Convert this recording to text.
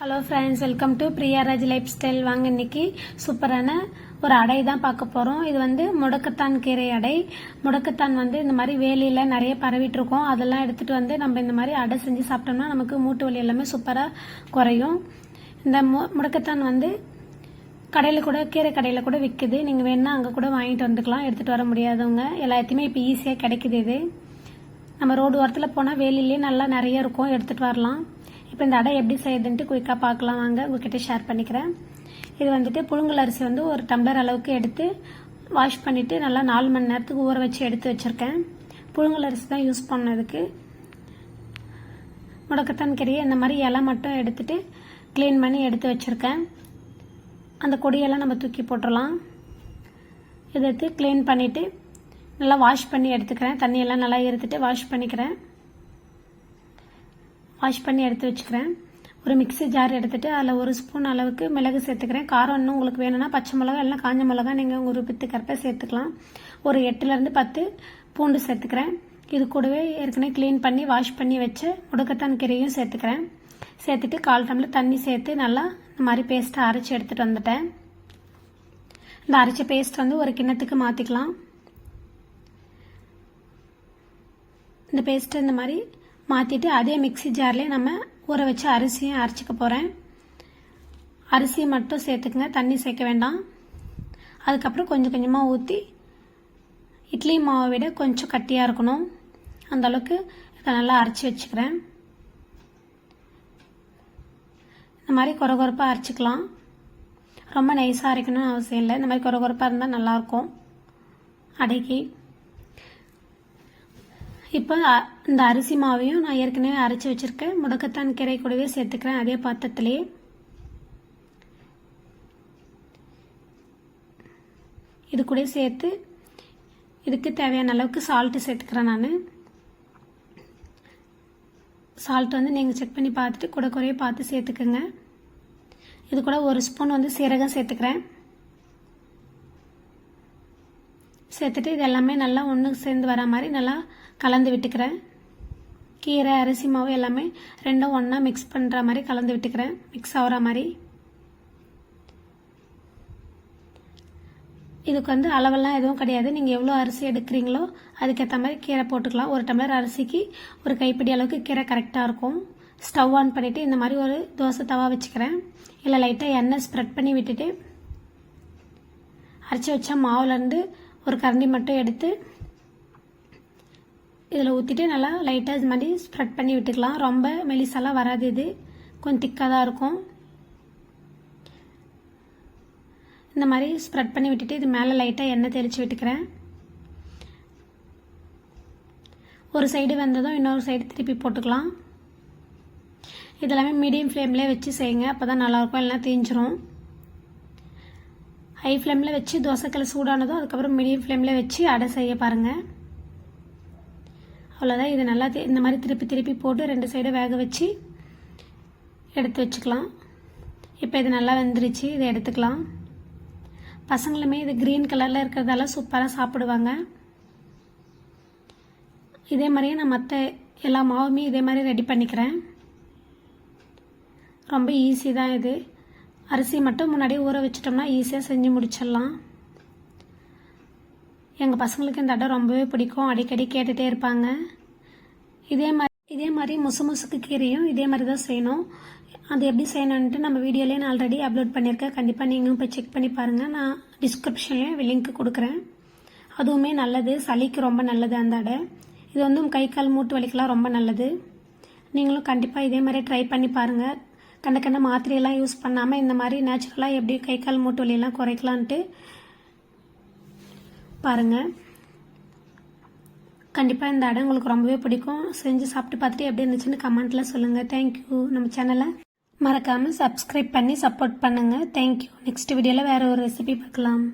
Hello friends welcome to Priyaraj lifestyle வாங்க இன்னைக்கு சூப்பரான ஒரு அடை தான் பார்க்க போகிறோம் இது வந்து முடக்கத்தான் கீரை அடை. முடக்கத்தான் வந்து இந்த மாதிரி வேலியில் நிறைய பரவிட்டு இருக்கோம். அதெல்லாம் எடுத்துகிட்டு வந்து நம்ம இந்த மாதிரி அடை செஞ்சு சாப்பிட்டோம்னா நமக்கு மூட்டு வலி எல்லாமே சூப்பராக குறையும். இந்த மு முடக்கத்தான் வந்து கடையில் கூட கீரை கடையில் கூட விற்குது நீங்கள் வேணால் அங்கே கூட வாங்கிட்டு வந்துக்கலாம். எடுத்துகிட்டு வர முடியாதவங்க. எல்லாத்தையுமே இப்போ ஈஸியாக கிடைக்குது இது. நம்ம ரோடு ஓரத்தில் போனால் வேலிலேயே நல்லா நிறைய இருக்கும். எடுத்துகிட்டு வரலாம். இப்போ இந்த அடை எப்படி செய்யுதுன்ட்டு குயிக்காக பார்க்கலாம் வாங்க. உங்ககிட்ட ஷேர் பண்ணிக்கிறேன். இது வந்துட்டு புழுங்கல் அரிசி வந்து ஒரு டம்ளர் அளவுக்கு எடுத்து வாஷ் பண்ணிவிட்டு நல்லா நாலு மணி நேரத்துக்கு ஊற வச்சு எடுத்து வச்சுருக்கேன். புழுங்கல் அரிசி தான் யூஸ் பண்ணதுக்கு. முடக்கத்தான் கறியை இந்த மாதிரி இலை மட்டும் எடுத்துகிட்டு க்ளீன் பண்ணி எடுத்து வச்சுருக்கேன். அந்த கொடியெல்லாம் நம்ம தூக்கி போட்டுடலாம் இதை எடுத்து க்ளீன் பண்ணிவிட்டு நல்லா வாஷ் பண்ணி எடுத்துக்கிறேன். தண்ணியெல்லாம் நல்லா இருத்துட்டு வாஷ் பண்ணிக்கிறேன். வாஷ் பண்ணி எடுத்து வச்சுக்கிறேன். ஒரு மிக்ஸி ஜார் எடுத்துகிட்டு அதில் ஒரு ஸ்பூன் அளவுக்கு மிளகு சேர்த்துக்கிறேன். காரம் இன்னும் உங்களுக்கு வேணும்னா பச்சை மிளகா இல்லைனா காஞ்ச மிளகா நீங்கள் உங்கள் விருப்பத்துக்கறப்ப சேர்த்துக்கலாம். ஒரு எட்டுலேருந்து பத்து பூண்டு சேர்த்துக்கிறேன். இது கூடவே ஏற்கனவே க்ளீன் பண்ணி வாஷ் பண்ணி வச்ச முடக்கத்தான் கீரையும் சேர்த்துக்கிறேன். சேர்த்துட்டு கால் டம்ளர் தண்ணி சேர்த்து நல்லா இந்த மாதிரி பேஸ்ட்டை அரைச்சி எடுத்துகிட்டு வந்துட்டேன். இந்த அரைச்ச பேஸ்ட் வந்து ஒரு கிண்ணத்துக்கு மாற்றிக்கலாம் இந்த பேஸ்ட்டு இந்த மாதிரி மாற்றிட்டு அதே மிக்ஸி ஜார்லேயே நம்ம ஊற வச்சு அரிசியும் அரைச்சிக்க போகிறேன் அரிசியை மட்டும் சேர்த்துக்குங்க. தண்ணி சேர்க்க வேண்டாம். அதுக்கப்புறம் கொஞ்சம் கொஞ்சமாக ஊற்றி இட்லி மாவை விட கொஞ்சம் கட்டியாக இருக்கணும். அந்த அளவுக்கு இதை நல்லா அரைச்சி வச்சுக்கிறேன். இந்த மாதிரி குறை குறைப்பாக அரைச்சிக்கலாம். ரொம்ப நைஸாக அரைக்கணும்னு அவசியம் இல்லை. இந்த மாதிரி குறை குறைப்பாக இருந்தால் நல்லாயிருக்கும் அடைக்கி இப்போ அ- இந்த அரிசி மாவையும் நான் ஏற்கனவே அரைச்சி வச்சுருக்கேன். முடக்கத்தான் கீரை கூடவே சேர்த்துக்கிறேன் அதே பாத்திரத்திலேயே இது கூட சேர்த்து இதுக்கு தேவையான அளவுக்கு சால்ட்டு சேர்த்துக்கிறேன் நான். சால்ட் வந்து நீங்கள் செக் பண்ணி பார்த்துட்டு கூட குறைய பார்த்து சேர்த்துக்கோங்க. இது கூட ஒரு ஸ்பூன் வந்து சீரகம் சேர்த்துக்கிறேன். சேர்த்துட்டு இது எல்லாமே நல்லா ஒன்று சேர்ந்து வர மாதிரி நல்லா கலந்து விட்டுக்கிறேன். கீரை அரிசி மாவு எல்லாமே ரெண்டும் ஒன்றா மிக்ஸ் பண்ணுற மாதிரி கலந்து விட்டுக்கிறேன். மிக்ஸ் ஆகிற மாதிரி. இதுக்கு வந்து அளவெல்லாம் எதுவும் கிடையாது. நீங்கள் எவ்வளோ அரிசி எடுக்கிறீங்களோ அதுக்கேற்ற மாதிரி கீரை போட்டுக்கலாம். ஒரு டம்ளர் அரிசிக்கு ஒரு கைப்பிடி அளவுக்கு கீரை கரெக்டாக இருக்கும். ஸ்டவ் ஆன் பண்ணிவிட்டு இந்த மாதிரி ஒரு தோசை தவா வச்சுக்கிறேன். இல்லை லைட்டாக எண்ணெய் ஸ்ப்ரெட் பண்ணி விட்டுட்டு அரைச்சி வச்ச மாவுலேருந்து ஒரு கரண்டி மட்டும் எடுத்து இதில் ஊற்றிட்டு நல்லா லைட்டாக இது மாதிரி ஸ்ப்ரெட் பண்ணி விட்டுக்கலாம். ரொம்ப மெலிசாலாம் வராது இது. கொஞ்சம் திக்காக தான் இருக்கும். இந்த மாதிரி ஸ்ப்ரெட் பண்ணி விட்டுட்டு இது மேலே லைட்டாக எண்ணெய் தெளித்து விட்டுக்கிறேன். ஒரு சைடு வந்ததும் இன்னொரு சைடு திருப்பி போட்டுக்கலாம். இதெல்லாமே மீடியம் ஃப்ளேம்லேயே வச்சு செய்யுங்க. அப்போ தான் நல்லாயிருக்கும். இல்லைனா தீஞ்சிரும். ஹை ஃப்ளேமில் வச்சு தோசைக்கல் சூடானதும் அதுக்கப்புறம் மீடியம் ஃப்ளேமில் வச்சு அடை செய்ய பாருங்கள் அவ்வளோதான் இது நல்லா இந்த மாதிரி திருப்பி திருப்பி போட்டு ரெண்டு சைடும் வேக வச்சு எடுத்து வச்சுக்கலாம். இப்போ இது நல்லா வெந்துருச்சு. இதை எடுத்துக்கலாம். பசங்களுமே இது க்ரீன் கலரில் இருக்கிறதால சூப்பராக சாப்பிடுவாங்க. இதே மாதிரியே நான் மற்ற எல்லா மாவுமே இதே மாதிரி ரெடி பண்ணிக்கிறேன். ரொம்ப ஈஸி தான் இது. அரிசி மட்டும் முன்னாடியே ஊற வச்சிட்டோம்னா ஈஸியாக செஞ்சு முடிச்சிடலாம். எங்கள் பசங்களுக்கு இந்த இடம் ரொம்பவே பிடிக்கும். அடிக்கடி கேட்டுகிட்டே இருப்பாங்க. இதே மாதிரி இதே மாதிரி முசு முசுக்கு கீரையும் இதே மாதிரி தான் செய்யணும். அது எப்படி செய்யணுன்ட்டு நம்ம வீடியோலேயே நான் ஆல்ரெடி அப்லோட் பண்ணியிருக்கேன். கண்டிப்பாக நீங்களும் போய் செக் பண்ணி பாருங்கள் நான் டிஸ்கிரிப்ஷன்லேயும் லிங்க் கொடுக்குறேன். அதுவுமே நல்லது. சளிக்கு ரொம்ப நல்லது அந்த அடை. இது வந்து கை கால் மூட்டு வலிக்கெலாம் ரொம்ப நல்லது. நீங்களும் கண்டிப்பாக இதே மாதிரி ட்ரை பண்ணி பாருங்கள் கண்ட கண்ட மாத்திரையெல்லாம் யூஸ் பண்ணாமல் இந்த மாதிரி நேச்சுரலாக எப்படி கை கால் மூட்டு வலியெல்லாம் குறைக்கலான்ட்டு பாருங்கள் கண்டிப்பாக இந்த இடம் உங்களுக்கு ரொம்பவே பிடிக்கும். செஞ்சு சாப்பிட்டு பார்த்துட்டு எப்படி இருந்துச்சுன்னு கமெண்ட்டில் சொல்லுங்கள் தேங்க்யூ நம்ம சேனலை மறக்காமல் சப்ஸ்கிரைப் பண்ணி சப்போர்ட் பண்ணுங்கள் தேங்க்யூ நெக்ஸ்ட் வீடியோவில் வேறு ஒரு ரெசிபி பார்க்கலாம்.